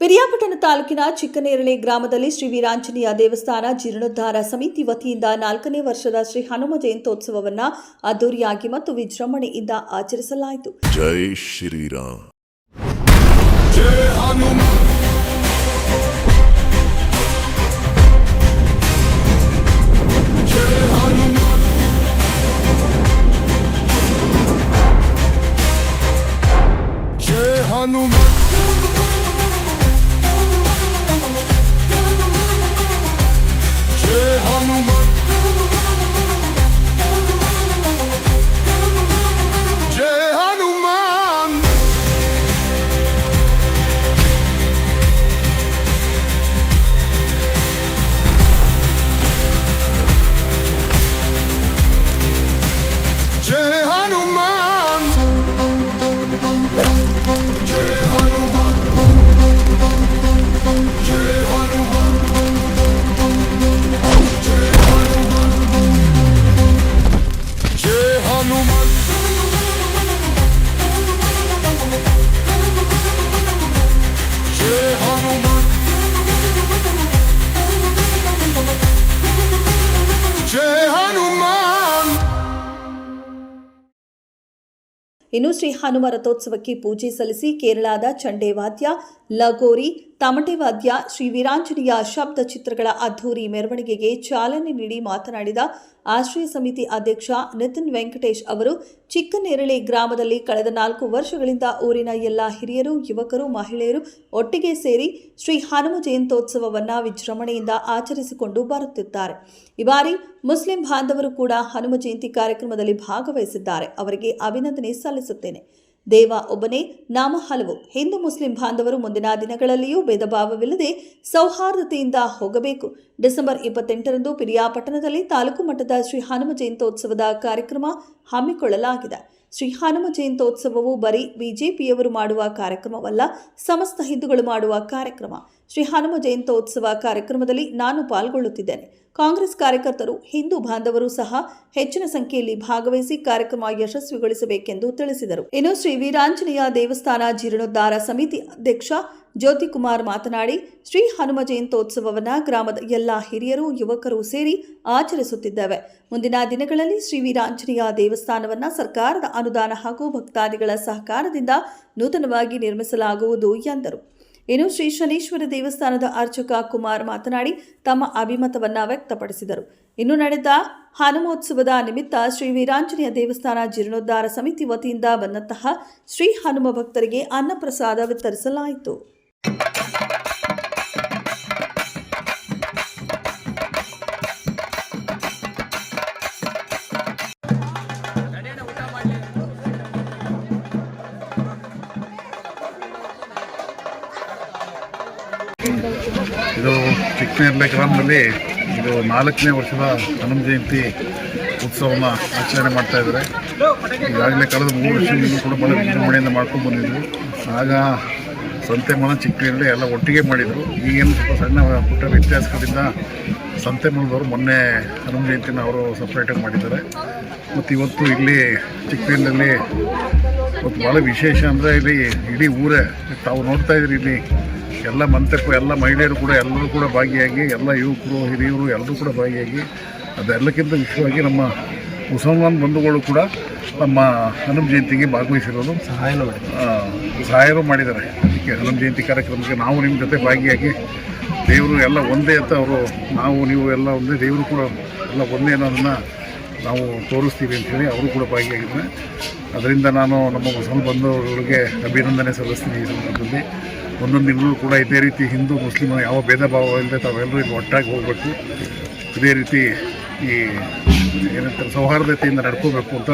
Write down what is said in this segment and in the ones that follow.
ಪಿರಿಯಾಪಟ್ಟಣ ತಾಲೂಕಿನ ಚಿಕ್ಕನೇರಳೆ ಗ್ರಾಮದಲ್ಲಿ ಶ್ರೀ ವೀರಾಂಜನೇಯ ದೇವಸ್ಥಾನ ಜೀರ್ಣೋದ್ಧಾರ ಸಮಿತಿ ವತಿಯಿಂದ ನಾಲ್ಕನೇ ವರ್ಷದ ಶ್ರೀ ಹನುಮ ಜಯಂತ್ಯೋತ್ಸವವನ್ನು ಅದ್ದೂರಿಯಾಗಿ ಮತ್ತು ವಿಜೃಂಭಣೆಯಿಂದ ಆಚರಿಸಲಾಯಿತು. ಜೈ ಶ್ರೀರಾಮ್. जय ಇನ್ನು ಶ್ರೀ ಹನುಮ ರಥೋತ್ಸವಕ್ಕೆ ಪೂಜೆ ಸಲ್ಲಿಸಿ ಕೇರಳದ ಚಂಡೇವಾದ್ಯ, ಲಗೋರಿ ತಮಟೆ ವಾದ್ಯ ಶ್ರೀ ವೀರಾಂಜನೇಯ ಶಬ್ದ ಚಿತ್ರಗಳ ಅದ್ಧೂರಿ ಮೆರವಣಿಗೆಗೆ ಚಾಲನೆ ನೀಡಿ ಮಾತನಾಡಿದ ಆಶ್ರಯ ಸಮಿತಿ ಅಧ್ಯಕ್ಷ ನಿತಿನ್ ವೆಂಕಟೇಶ್ ಅವರು ಚಿಕ್ಕನೇರಳೆ ಗ್ರಾಮದಲ್ಲಿ ಕಳೆದ ನಾಲ್ಕು ವರ್ಷಗಳಿಂದ ಊರಿನ ಎಲ್ಲ ಹಿರಿಯರು, ಯುವಕರು, ಮಹಿಳೆಯರು ಒಟ್ಟಿಗೆ ಸೇರಿ ಶ್ರೀ ಹನುಮ ಜಯಂತೋತ್ಸವವನ್ನು ವಿಜೃಂಭಣೆಯಿಂದ ಆಚರಿಸಿಕೊಂಡು ಬರುತ್ತಿದ್ದಾರೆ. ಈ ಬಾರಿ ಮುಸ್ಲಿಂ ಬಾಂಧವರು ಕೂಡ ಹನುಮ ಜಯಂತಿ ಕಾರ್ಯಕ್ರಮದಲ್ಲಿ ಭಾಗವಹಿಸಿದ್ದಾರೆ. ಅವರಿಗೆ ಅಭಿನಂದನೆ ಸಲ್ಲಿಸುತ್ತೇನೆ. ದೇವ ಒಬ್ಬನೇ, ನಾಮ ಹಲವು. ಹಿಂದೂ, ಮುಸ್ಲಿಂ ಬಾಂಧವರು ಮುಂದಿನ ದಿನಗಳಲ್ಲಿಯೂ ಭೇದಭಾವವಿಲ್ಲದೆ ಸೌಹಾರ್ದತೆಯಿಂದ ಹೋಗಬೇಕು. ಡಿಸೆಂಬರ್ ಇಪ್ಪತ್ತೆಂಟರಂದು ಪಿರಿಯಾಪಟ್ಟಣದಲ್ಲಿ ತಾಲೂಕು ಮಟ್ಟದ ಶ್ರೀ ಹನುಮ ಜಯಂತ್ಯೋತ್ಸವದ ಕಾರ್ಯಕ್ರಮ ಹಮ್ಮಿಕೊಳ್ಳಲಾಗಿದೆ. ಶ್ರೀ ಹನುಮ ಜಯಂತ್ಯೋತ್ಸವವು ಬರೀ ಬಿಜೆಪಿಯವರು ಮಾಡುವ ಕಾರ್ಯಕ್ರಮವಲ್ಲ, ಸಮಸ್ತ ಹಿಂದೂಗಳು ಮಾಡುವ ಕಾರ್ಯಕ್ರಮ. ಶ್ರೀ ಹನುಮ ಜಯಂತೋತ್ಸವ ಕಾರ್ಯಕ್ರಮದಲ್ಲಿ ನಾನು ಪಾಲ್ಗೊಳ್ಳುತ್ತಿದ್ದೇನೆ. ಕಾಂಗ್ರೆಸ್ ಕಾರ್ಯಕರ್ತರು, ಹಿಂದೂ ಬಾಂಧವರು ಸಹ ಹೆಚ್ಚಿನ ಸಂಖ್ಯೆಯಲ್ಲಿ ಭಾಗವಹಿಸಿ ಕಾರ್ಯಕ್ರಮ ಯಶಸ್ವಿಗೊಳಿಸಬೇಕೆಂದು ತಿಳಿಸಿದರು. ಇನ್ನು ಶ್ರೀ ವೀರಾಂಜನೇಯ ದೇವಸ್ಥಾನ ಜೀರ್ಣೋದ್ಧಾರ ಸಮಿತಿ ಅಧ್ಯಕ್ಷ ಜ್ಯೋತಿಕುಮಾರ್ ಮಾತನಾಡಿ, ಶ್ರೀ ಹನುಮ ಜಯಂತೋತ್ಸವವನ್ನು ಗ್ರಾಮದ ಎಲ್ಲ ಹಿರಿಯರು, ಯುವಕರು ಸೇರಿ ಆಚರಿಸುತ್ತಿದ್ದೇವೆ. ಮುಂದಿನ ದಿನಗಳಲ್ಲಿ ಶ್ರೀ ವೀರಾಂಜನೇಯ ದೇವಸ್ಥಾನವನ್ನು ಸರ್ಕಾರದ ಅನುದಾನ ಹಾಗೂ ಭಕ್ತಾದಿಗಳ ಸಹಕಾರದಿಂದ ನೂತನವಾಗಿ ನಿರ್ಮಿಸಲಾಗುವುದು ಎಂದರು. ಇನ್ನು ಶ್ರೀ ಶನೀಶ್ವರ ದೇವಸ್ಥಾನದ ಅರ್ಚಕ ಕುಮಾರ್ ಮಾತನಾಡಿ ತಮ್ಮ ಅಭಿಮತವನ್ನು ವ್ಯಕ್ತಪಡಿಸಿದರು. ಇನ್ನು ನಡೆದ ಹನುಮೋತ್ಸವದ ನಿಮಿತ್ತ ಶ್ರೀ ವೀರಾಂಜನೇಯ ದೇವಸ್ಥಾನ ಜೀರ್ಣೋದ್ಧಾರ ಸಮಿತಿ ವತಿಯಿಂದ ಬಂದಂತಹ ಶ್ರೀ ಹನುಮ ಭಕ್ತರಿಗೆ ಅನ್ನಪ್ರಸಾದ ವಿತರಿಸಲಾಯಿತು. ಇದು ಚಿಕ್ಕನೇರಳೆ ಗ್ರಾಮದಲ್ಲಿ ಇದು ನಾಲ್ಕನೇ ವರ್ಷದ ಹನುಮ ಜಯಂತಿ ಉತ್ಸವನ ಆಚರಣೆ ಮಾಡ್ತಾ ಇದ್ದಾರೆ. ಈಗಾಗಲೇ ಕಳೆದ ಮೂರು ವರ್ಷದಿಂದ ಕೂಡ ಭಾಳ ವಿಜೃಂಭಣೆಯಿಂದ ಮಾಡ್ಕೊಂಡು ಬಂದಿದ್ದರು ಆಗ ಸಂತೆಮನ ಚಿಕ್ಕನೇರಳೆ ಎಲ್ಲ ಒಟ್ಟಿಗೆ ಮಾಡಿದರು. ಈಗೇನು ಸ್ವಲ್ಪ ಸಣ್ಣ ಪುಟ್ಟ ವ್ಯತ್ಯಾಸಗಳಿಂದ ಸಂತೆಮನದವರು ಮೊನ್ನೆ ಹನುಮ ಜಯಂತಿನ ಅವರು ಸಪ್ರೇಟಾಗಿ ಮಾಡಿದ್ದಾರೆ. ಮತ್ತು ಇವತ್ತು ಇಲ್ಲಿ ಚಿಕ್ಕನೇರಳಲ್ಲಿ ಇವತ್ತು ಭಾಳ ವಿಶೇಷ ಅಂದರೆ ಇಲ್ಲಿ ಇಡೀ ಊರೇ ತಾವು ನೋಡ್ತಾ ಇದ್ದೀರಿ ಇಲ್ಲಿ ಎಲ್ಲ ಮಂತೆಪ್ಪು ಎಲ್ಲ ಮಹಿಳೆಯರು ಕೂಡ ಎಲ್ಲರೂ ಕೂಡ ಭಾಗಿಯಾಗಿ ಎಲ್ಲ ಯುವಕರು ಹಿರಿಯರು ಎಲ್ಲರೂ ಕೂಡ ಭಾಗಿಯಾಗಿ ಅದೆಲ್ಲಕ್ಕಿಂತ ವಿಶೇಷವಾಗಿ ನಮ್ಮ ಮುಸಲ್ಮಾನ್ ಬಂಧುಗಳು ಕೂಡ ನಮ್ಮ ಹನುಮ ಜಯಂತಿಗೆ ಭಾಗವಹಿಸಿರೋದು. ಸಹಾಯ ಸಹಾಯರು ಮಾಡಿದ್ದಾರೆ. ಅದಕ್ಕೆ ಹನುಮ ಜಯಂತಿ ಕಾರ್ಯಕ್ರಮಕ್ಕೆ ನಾವು ನಿಮ್ಮ ಜೊತೆ ಭಾಗಿಯಾಗಿ ದೇವರು ಎಲ್ಲ ಒಂದೇ ಅಂತ ಅವರು ನಾವು ನೀವು ಎಲ್ಲ ಒಂದೇ ದೇವರು ಕೂಡ ಎಲ್ಲ ಒಂದೇ ಅನ್ನೋದನ್ನು ನಾವು ತೋರಿಸ್ತೀವಿ ಅಂತೇಳಿ ಅವರು ಕೂಡ ಭಾಗಿಯಾಗಿದ್ದಾರೆ. ಅದರಿಂದ ನಾನು ನಮ್ಮ ಮುಸಲ್ಮಾನ್ ಬಂಧುಗಳಿಗೆ ಅಭಿನಂದನೆ ಸಲ್ಲಿಸ್ತೀನಿ ಈ ಸಂದರ್ಭದಲ್ಲಿ. ಒಂದೊಂದು ಕೂಡ ಇದೇ ರೀತಿ ಹಿಂದೂ ಮುಸ್ಲಿಮ್ ಯಾವ ಭೇದ ಭಾವ ಇಲ್ಲದೆ ತಾವೆಲ್ಲರೂ ಇಲ್ಲಿ ಒಟ್ಟಾಗಿ ಹೋಗಬೇಕು. ಇದೇ ರೀತಿ ಈ ಏನಂತಾರೆ, ಸೌಹಾರ್ದತೆಯಿಂದ ನಡ್ಕೋಬೇಕು ಅಂತ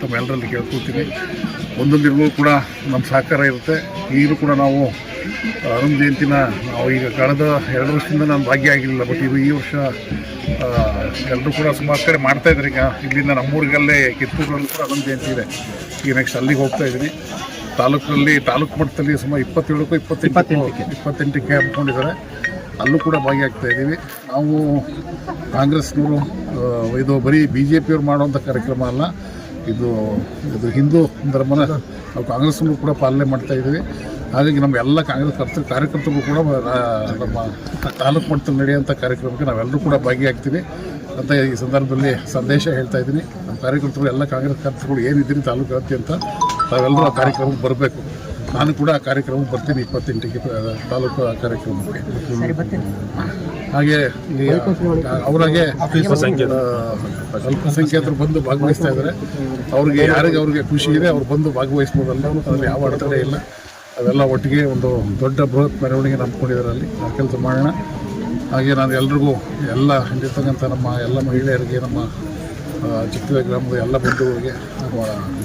ತಮ್ಮೆಲ್ಲರಲ್ಲಿ ಒಂದೊಂದು ದಿನಗಳು ಕೂಡ ನಮ್ಮ ಸಹಕಾರ ಇರುತ್ತೆ. ಈಗಲೂ ಕೂಡ ನಾವು ಅರುಣ್ ಜಯಂತಿನ ನಾವು ಈಗ ಕಳೆದ ಎರಡು ವರ್ಷದಿಂದ ನಾನು ಭಾಗಿಯಾಗಿರಲಿಲ್ಲ ಬಟ್ ಇದು ಈ ವರ್ಷ ಎಲ್ಲರೂ ಕೂಡ ಸುಮಾರು ಕಡೆ ಮಾಡ್ತಾ ಇದ್ದಾರೆ. ಈಗ ಇಲ್ಲಿಂದ ನಮ್ಮೂರಿಗಲ್ಲೇ ಕಿತ್ತೂರಲ್ಲಿ ಕೂಡ ಅರುಣ್ ಜಯಂತಿ ಇದೆ. ಈಗ ನೆಕ್ಸ್ಟ್ ಅಲ್ಲಿಗೆ ಹೋಗ್ತಾ ಇದ್ದೀನಿ. ತಾಲೂಕಲ್ಲಿ ತಾಲೂಕು ಮಟ್ಟದಲ್ಲಿ ಸುಮಾರು ಇಪ್ಪತ್ತೇಳಕ್ಕೂ ಇಪ್ಪತ್ತೆಂಟು ಇಪ್ಪತ್ತೆಂಟಕ್ಕೆ. ಹಮ್ಮಿಕೊಂಡಿದ್ದಾರೆ ಅಲ್ಲೂ ಕೂಡ ಭಾಗಿಯಾಗ್ತಾ ಇದ್ದೀವಿ. ನಾವು ಕಾಂಗ್ರೆಸ್ನವರು ಇದು ಬರೀ ಬಿ ಜೆ ಪಿಯವ್ರು ಮಾಡುವಂಥ ಕಾರ್ಯಕ್ರಮ ಅಲ್ಲ ಇದು ಇದು ಹಿಂದೂ ಧರ್ಮನ ನಾವು ಕಾಂಗ್ರೆಸ್ನವರು ಕೂಡ ಪಾಲನೆ ಮಾಡ್ತಾ ಇದ್ದೀವಿ. ಹಾಗಾಗಿ ನಮ್ಮ ಎಲ್ಲ ಕಾಂಗ್ರೆಸ್ ಕರ್ತ ಕಾರ್ಯಕರ್ತರು ಕೂಡ ನಮ್ಮ ತಾಲೂಕು ಮಟ್ಟದಲ್ಲಿ ನಡೆಯುವಂಥ ಕಾರ್ಯಕ್ರಮಕ್ಕೆ ನಾವೆಲ್ಲರೂ ಕೂಡ ಭಾಗಿಯಾಗ್ತೀವಿ. ಅಂತ ಈ ಸಂದರ್ಭದಲ್ಲಿ ಸಂದೇಶ ಹೇಳ್ತಾ ಇದ್ದೀನಿ. ನಮ್ಮ ಕಾರ್ಯಕರ್ತರು ಎಲ್ಲ ಕಾಂಗ್ರೆಸ್ ಕರ್ತೃಗಳು ಏನಿದ್ದೀರಿ ತಾಲೂಕು ಅತ್ಯಂತ ಅಂತ ತಾವೆಲ್ಲರೂ ಆ ಕಾರ್ಯಕ್ರಮಕ್ಕೆ ಬರಬೇಕು. ನಾನು ಕೂಡ ಆ ಕಾರ್ಯಕ್ರಮಕ್ಕೆ ಬರ್ತೀನಿ ಇಪ್ಪತ್ತೆಂಟಿಗೆ ತಾಲೂಕು ಆ ಕಾರ್ಯಕ್ರಮಕ್ಕೆ. ಹಾಗೆ ಈ ಅವರಾಗೆ ಅಲ್ಪಸಂಖ್ಯಾತರು. ಬಂದು ಭಾಗವಹಿಸ್ತಾ ಇದ್ದಾರೆ. ಅವ್ರಿಗೆ ಯಾರಿಗೆ ಅವ್ರಿಗೆ ಖುಷಿ ಇದೆ ಅವ್ರು ಬಂದು ಭಾಗವಹಿಸ್ಬೋದಲ್ಲ. ಅದರಲ್ಲಿ ಯಾವ ಅಡತಡೆ ಇಲ್ಲ. ಅವೆಲ್ಲ ಒಟ್ಟಿಗೆ ಒಂದು ದೊಡ್ಡ ಬೃಹತ್ ಮೆರವಣಿಗೆ ನಂಬ್ಕೊಂಡಿದ್ದಾರೆ ಅಲ್ಲಿ ಆ ಕೆಲಸ ಮಾಡೋಣ. ಹಾಗೆ ನಾನು ಎಲ್ರಿಗೂ ಎಲ್ಲ ಹಿಂದಿರ್ತಕ್ಕಂಥ ನಮ್ಮ ಎಲ್ಲ ಮಹಿಳೆಯರಿಗೆ ನಮ್ಮ ಚಿತ್ರ ಗ್ರಾಮದ ಎಲ್ಲ ಬಂಧುಗಳಿಗೆ ನಮ್ಮ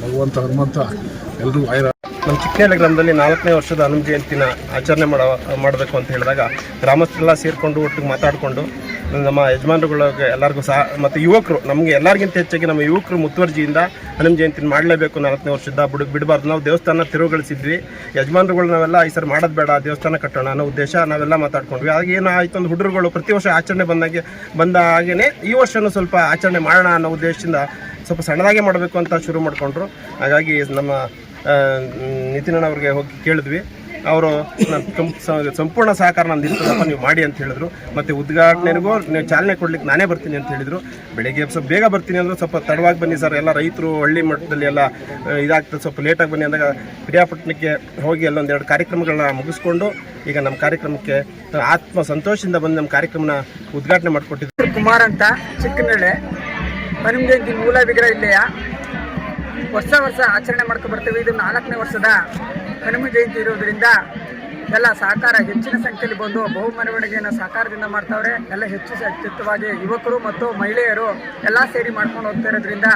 ಭಗವಂತ ಹನುಮಂತ ಎಲ್ರಿಗೂ ಆಯ್ರ ನಮ್ಮ ಚಿಕ್ಕನಹಳ್ಳಿ ಗ್ರಾಮದಲ್ಲಿ ನಾಲ್ಕನೇ ವರ್ಷದ ಹನುಮ ಜಯಂತಿನ ಆಚರಣೆ ಮಾಡ ಮಾಡಬೇಕು ಅಂತ ಹೇಳಿದಾಗ ಗ್ರಾಮಸ್ಥರೆಲ್ಲ ಸೇರಿಕೊಂಡು ಒಟ್ಟಿಗೆ ಮಾತಾಡಿಕೊಂಡು ನಮ್ಮ ಯಜಮಾನರುಗಳಿಗೆ ಎಲ್ಲರಿಗೂ ಸಹ ಮತ್ತು ಯುವಕರು, ನಮಗೆ ಎಲ್ಲರಿಗಿಂತ ಹೆಚ್ಚಾಗಿ ನಮ್ಮ ಯುವಕರು ಮುತುವರ್ಜಿಯಿಂದ ಹನುಮ ಜಯಂತಿನ ಮಾಡಲೇಬೇಕು ನಾಲ್ಕನೇ ವರ್ಷದ ಬಿಡು ಬಿಡಬಾರ್ದು. ನಾವು ದೇವಸ್ಥಾನ ತಿರುವುಗಳಿಸಿದ್ವಿ. ಯಜಮಾನರುಗಳು ನಾವೆಲ್ಲ ಈ ಸರ್, ಮಾಡೋದು ಬೇಡ, ದೇವಸ್ಥಾನ ಕಟ್ಟೋಣ ಅನ್ನೋ ಉದ್ದೇಶ ನಾವೆಲ್ಲ ಮಾತಾಡ್ಕೊಂಡ್ವಿ. ಹಾಗೆ ಏನು ಆಯಿತು ಒಂದು ಹುಡುಗರುಗಳು ಪ್ರತಿ ವರ್ಷ ಆಚರಣೆ ಬಂದಾಗೆ ಬಂದ ಹಾಗೇನೆ ಈ ವರ್ಷವೂ ಸ್ವಲ್ಪ ಆಚರಣೆ ಮಾಡೋಣ ಅನ್ನೋ ಉದ್ದೇಶದಿಂದ ಸ್ವಲ್ಪ ಸಣ್ಣದಾಗೆ ಮಾಡಬೇಕು ಅಂತ ಶುರು ಮಾಡಿಕೊಂಡ್ರು. ಹಾಗಾಗಿ ನಮ್ಮ ನಿತಿನ್ ಅವ್ರಿಗೆ ಹೋಗಿ ಕೇಳಿದ್ವಿ. ಅವರು ಸಂಪೂರ್ಣ ಸಹಕಾರ ನಂದು ಇರ್ತದಪ್ಪ, ನೀವು ಮಾಡಿ ಅಂತ ಹೇಳಿದ್ರು. ಮತ್ತು ಉದ್ಘಾಟನೆಗೂ ನೀವು ಚಾಲನೆ ಕೊಡ್ಲಿಕ್ಕೆ ನಾನೇ ಬರ್ತೀನಿ ಅಂತ ಹೇಳಿದರು. ಬೆಳಗ್ಗೆ ಸ್ವಲ್ಪ ಬೇಗ ಬರ್ತೀನಿ ಅಂದ್ರೆ ಸ್ವಲ್ಪ ತಡವಾಗಿ ಬನ್ನಿ ಸರ್. ಎಲ್ಲ ರೈತರು ಹಳ್ಳಿ ಮಟ್ಟದಲ್ಲಿ ಎಲ್ಲ ಇದಾಗ್ತದೆ. ಸ್ವಲ್ಪ ಲೇಟಾಗಿ ಬನ್ನಿ ಅಂದಾಗ ಪಿರಿಯಾಪಟ್ಟಣಕ್ಕೆ ಹೋಗಿ ಅಲ್ಲೊಂದೆರಡು ಕಾರ್ಯಕ್ರಮಗಳನ್ನ ಮುಗಿಸ್ಕೊಂಡು ಈಗ ನಮ್ಮ ಕಾರ್ಯಕ್ರಮಕ್ಕೆ, ಆತ್ಮ ಸಂತೋಷದಿಂದ ಬಂದು ನಮ್ಮ ಕಾರ್ಯಕ್ರಮನ ಉದ್ಘಾಟನೆ ಮಾಡಿಕೊಟ್ಟಿದ್ದೆ ಕುಮಾರ್ ಅಂತ, ಚಿಕ್ಕನಳ್ಳಿ. ಹನುಮ ಜಯಂತಿ ಮೂಲ ವಿಗ್ರಹ ಇಲ್ಲೆಯ? ವರ್ಷ ವರ್ಷ ಆಚರಣೆ ಮಾಡ್ಕೊಂಡು ಬರ್ತೀವಿ. ಇದು ನಾಲ್ಕನೇ ವರ್ಷದ ಹನುಮ ಜಯಂತಿ ಇರೋದ್ರಿಂದ ಎಲ್ಲ ಸಹಕಾರ ಹೆಚ್ಚಿನ ಸಂಖ್ಯೆಯಲ್ಲಿ ಬಂದು ಬಹು ಮೆರವಣಿಗೆಯನ್ನು ಸಹಕಾರದಿಂದ ಮಾಡ್ತಾವ್ರೆ. ಎಲ್ಲ ಹೆಚ್ಚು ಅತ್ಯುತ್ತವಾಗಿ ಯುವಕರು ಮತ್ತು ಮಹಿಳೆಯರು ಎಲ್ಲ ಸೇರಿ ಮಾಡ್ಕೊಂಡು ಹೋಗ್ತಾ ಇರೋದ್ರಿಂದ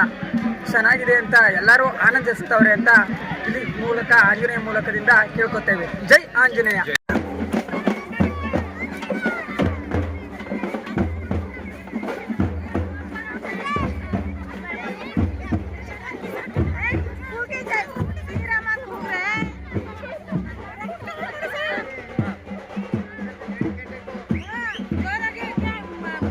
ಚೆನ್ನಾಗಿದೆ ಅಂತ ಎಲ್ಲರೂ ಆನಂದಿಸ್ತವ್ರೆ ಅಂತ ಇಲ್ಲಿ ಮೂಲಕ ಆಂಜನೇಯ ಮೂಲಕದಿಂದ ಕೇಳ್ಕೊತೇವೆ. ಜೈ ಆಂಜನೇಯ.